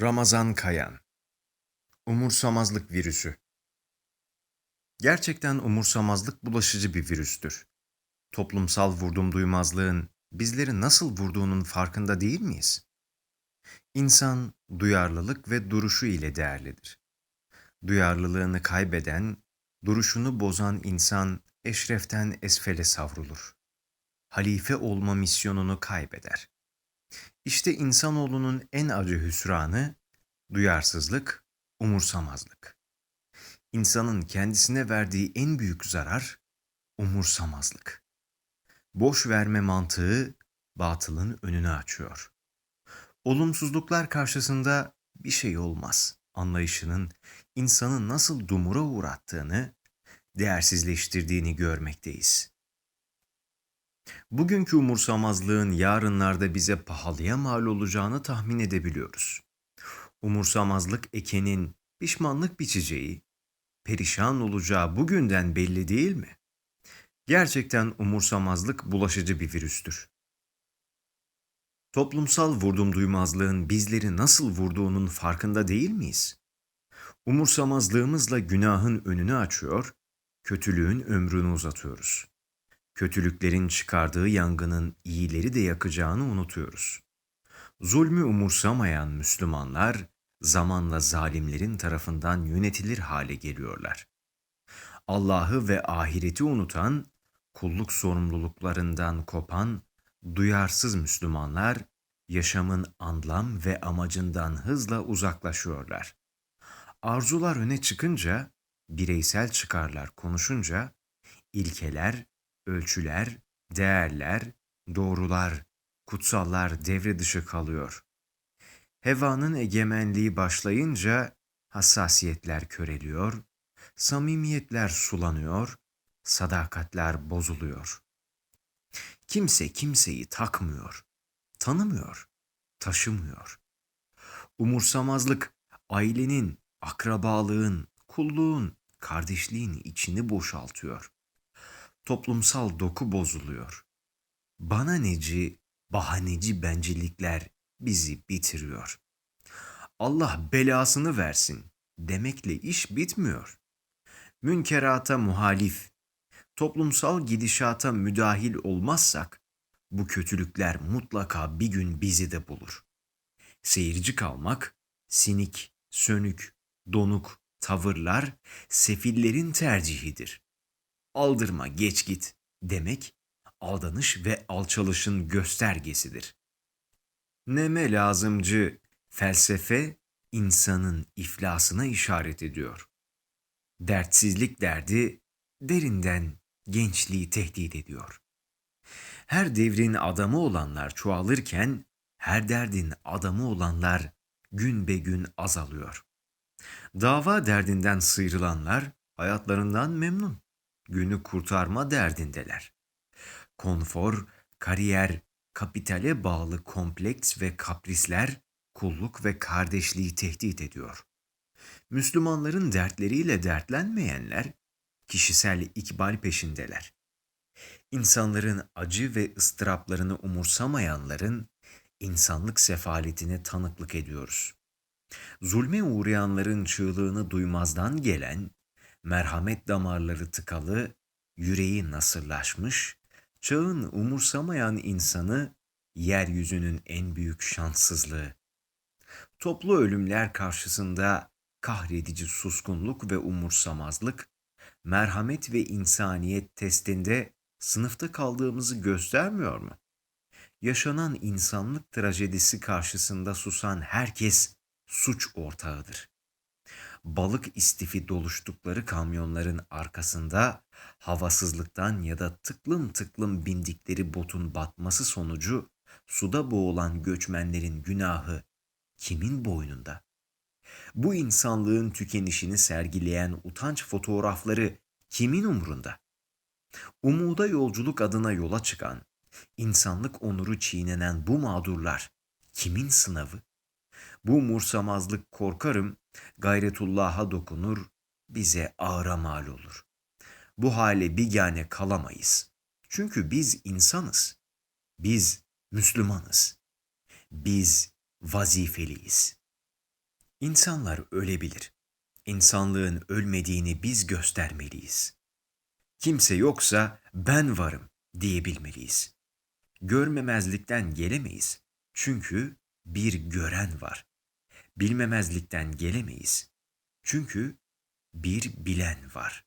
Ramazan Kayan Umursamazlık virüsü Gerçekten umursamazlık bulaşıcı bir virüstür. Toplumsal vurdum duymazlığın bizleri nasıl vurduğunun farkında değil miyiz? İnsan duyarlılık ve duruşu ile değerlidir. Duyarlılığını kaybeden, duruşunu bozan insan eşreften esfele savrulur. Halife olma misyonunu kaybeder. İşte insanoğlunun en acı hüsranı duyarsızlık, umursamazlık. İnsanın kendisine verdiği en büyük zarar umursamazlık. Boş verme mantığı batılın önünü açıyor. Olumsuzluklar karşısında bir şey olmaz anlayışının insanı nasıl dumura uğrattığını, değersizleştirdiğini görmekteyiz. Bugünkü umursamazlığın yarınlarda bize pahalıya mal olacağını tahmin edebiliyoruz. Umursamazlık ekenin pişmanlık biçeceği, perişan olacağı bugünden belli değil mi? Gerçekten umursamazlık bulaşıcı bir virüstür. Toplumsal vurdum duymazlığın bizleri nasıl vurduğunun farkında değil miyiz? Umursamazlığımızla günahın önünü açıyor, kötülüğün ömrünü uzatıyoruz kötülüklerin çıkardığı yangının iyileri de yakacağını unutuyoruz. Zulmü umursamayan Müslümanlar zamanla zalimlerin tarafından yönetilir hale geliyorlar. Allah'ı ve ahireti unutan, kulluk sorumluluklarından kopan, duyarsız Müslümanlar yaşamın anlam ve amacından hızla uzaklaşıyorlar. Arzular öne çıkınca, bireysel çıkarlar konuşunca, ilkeler ölçüler, değerler, doğrular, kutsallar devre dışı kalıyor. Hevanın egemenliği başlayınca hassasiyetler köreliyor, samimiyetler sulanıyor, sadakatler bozuluyor. Kimse kimseyi takmıyor, tanımıyor, taşımıyor. Umursamazlık ailenin, akrabalığın, kulluğun, kardeşliğin içini boşaltıyor toplumsal doku bozuluyor. Bana neci, bahaneci bencillikler bizi bitiriyor. Allah belasını versin demekle iş bitmiyor. Münkerata muhalif, toplumsal gidişata müdahil olmazsak bu kötülükler mutlaka bir gün bizi de bulur. Seyirci kalmak, sinik, sönük, donuk tavırlar sefillerin tercihidir aldırma geç git demek aldanış ve alçalışın göstergesidir. Neme lazımcı felsefe insanın iflasına işaret ediyor. Dertsizlik derdi derinden gençliği tehdit ediyor. Her devrin adamı olanlar çoğalırken her derdin adamı olanlar gün be gün azalıyor. Dava derdinden sıyrılanlar hayatlarından memnun günü kurtarma derdindeler. Konfor, kariyer, kapitale bağlı kompleks ve kaprisler kulluk ve kardeşliği tehdit ediyor. Müslümanların dertleriyle dertlenmeyenler kişisel ikbal peşindeler. İnsanların acı ve ıstıraplarını umursamayanların insanlık sefaletine tanıklık ediyoruz. Zulme uğrayanların çığlığını duymazdan gelen merhamet damarları tıkalı, yüreği nasırlaşmış, çağın umursamayan insanı yeryüzünün en büyük şanssızlığı. Toplu ölümler karşısında kahredici suskunluk ve umursamazlık, merhamet ve insaniyet testinde sınıfta kaldığımızı göstermiyor mu? Yaşanan insanlık trajedisi karşısında susan herkes suç ortağıdır balık istifi doluştukları kamyonların arkasında havasızlıktan ya da tıklım tıklım bindikleri botun batması sonucu suda boğulan göçmenlerin günahı kimin boynunda? Bu insanlığın tükenişini sergileyen utanç fotoğrafları kimin umrunda? Umuda yolculuk adına yola çıkan, insanlık onuru çiğnenen bu mağdurlar kimin sınavı? Bu mursamazlık korkarım gayretullah'a dokunur, bize ağıra mal olur. Bu hale bigane kalamayız. Çünkü biz insanız. Biz Müslümanız. Biz vazifeliyiz. İnsanlar ölebilir. İnsanlığın ölmediğini biz göstermeliyiz. Kimse yoksa ben varım diyebilmeliyiz. Görmemezlikten gelemeyiz. Çünkü bir gören var. Bilmemezlikten gelemeyiz. Çünkü bir bilen var.